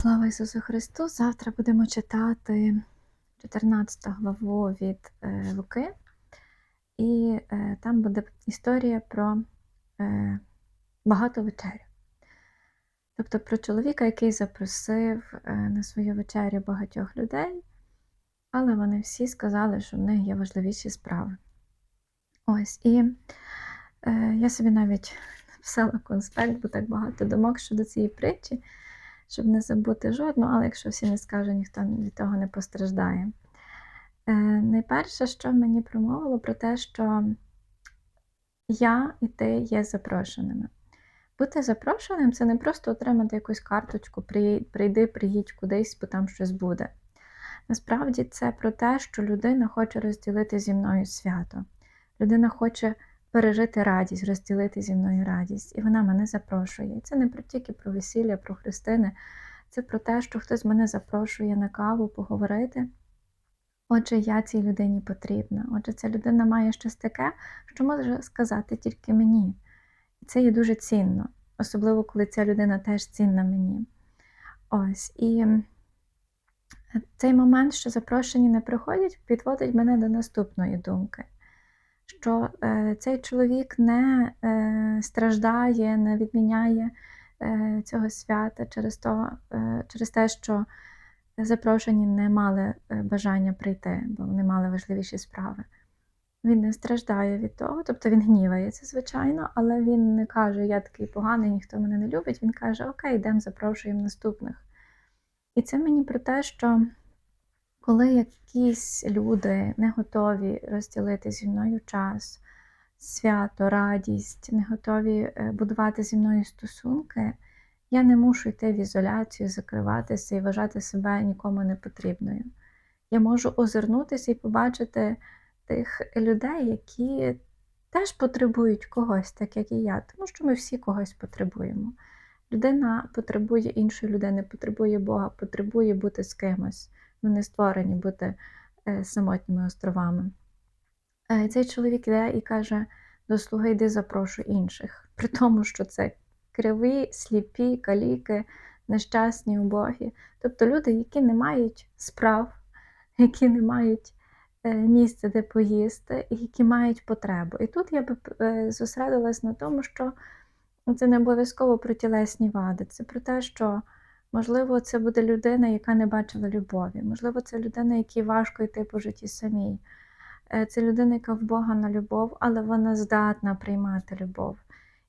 Слава Ісусу Христу! Завтра будемо читати 14 главу від е, Луки, і е, там буде історія про е, багату вечерю. Тобто про чоловіка, який запросив на свою вечерю багатьох людей, але вони всі сказали, що в них є важливіші справи. Ось, і я собі навіть написала конспект, бо так багато думок щодо цієї притчі щоб не забути жодну, але якщо всі не скаже, ніхто від того не постраждає. Е, Найперше, що мені промовило, про те, що я і ти є запрошеними. Бути запрошеним це не просто отримати якусь карточку, прийди, приїдь кудись, бо там щось буде. Насправді це про те, що людина хоче розділити зі мною свято. Людина хоче пережити радість, розділити зі мною радість. І вона мене запрошує. це не про тільки про весілля, про хрестини, це про те, що хтось мене запрошує на каву поговорити. Отже, я цій людині потрібна. Отже, ця людина має щось таке, що може сказати тільки мені. І це є дуже цінно, особливо, коли ця людина теж цінна мені. Ось. І цей момент, що запрошені не приходять, підводить мене до наступної думки що е, цей чоловік не е, страждає, не відміняє е, цього свята через то, через те, що запрошені не мали бажання прийти, бо вони мали важливіші справи. Він не страждає від того, тобто він гнівається, звичайно, але він не каже, я такий поганий, ніхто мене не любить. Він каже, Окей, йдемо, запрошуємо наступних. І це мені про те, що коли якісь люди не готові розділити зі мною час, свято, радість, не готові е, будувати зі мною стосунки, я не мушу йти в ізоляцію, закриватися і вважати себе нікому не потрібною. Я можу озирнутися і побачити тих людей, які теж потребують когось, так як і я, тому що ми всі когось потребуємо. Людина потребує іншої людини, потребує Бога, потребує бути з кимось. Ми не створені бути е, самотніми островами. Е, цей чоловік йде і каже: до слуги йди запрошуй інших. При тому, що це криві, сліпі, каліки, нещасні, убогі. Тобто люди, які не мають справ, які не мають е, місця, де поїсти, і які мають потребу. І тут я би зосередилась на тому, що це не обов'язково про тілесні вади, це про те, що. Можливо, це буде людина, яка не бачила любові. Можливо, це людина, якій важко йти по житті самій. Е, це людина, яка в Бога на любов, але вона здатна приймати любов.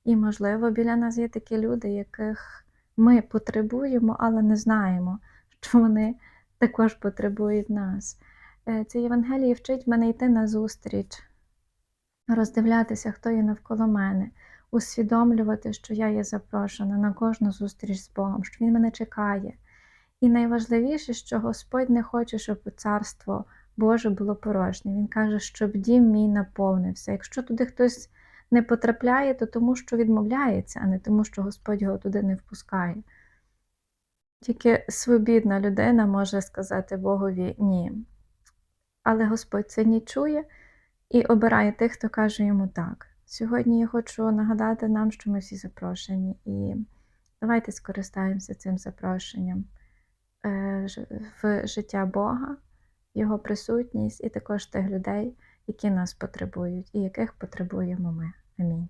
І, можливо, біля нас є такі люди, яких ми потребуємо, але не знаємо, що вони також потребують нас. Е, це Євангеліє вчить мене йти на зустріч, роздивлятися, хто є навколо мене усвідомлювати, що я є запрошена на кожну зустріч з Богом, що Він мене чекає. І найважливіше, що Господь не хоче, щоб царство Боже було порожнє. Він каже, щоб дім мій наповнився. Якщо туди хтось не потрапляє, то тому, що відмовляється, а не тому, що Господь його туди не впускає. Тільки свобідна людина може сказати Богові ні. Але Господь це не чує і обирає тих, хто каже йому так. Сьогодні я хочу нагадати нам, що ми всі запрошені, і давайте скористаємося цим запрошенням е, в життя Бога, Його присутність і також тих людей, які нас потребують, і яких потребуємо ми. Амінь.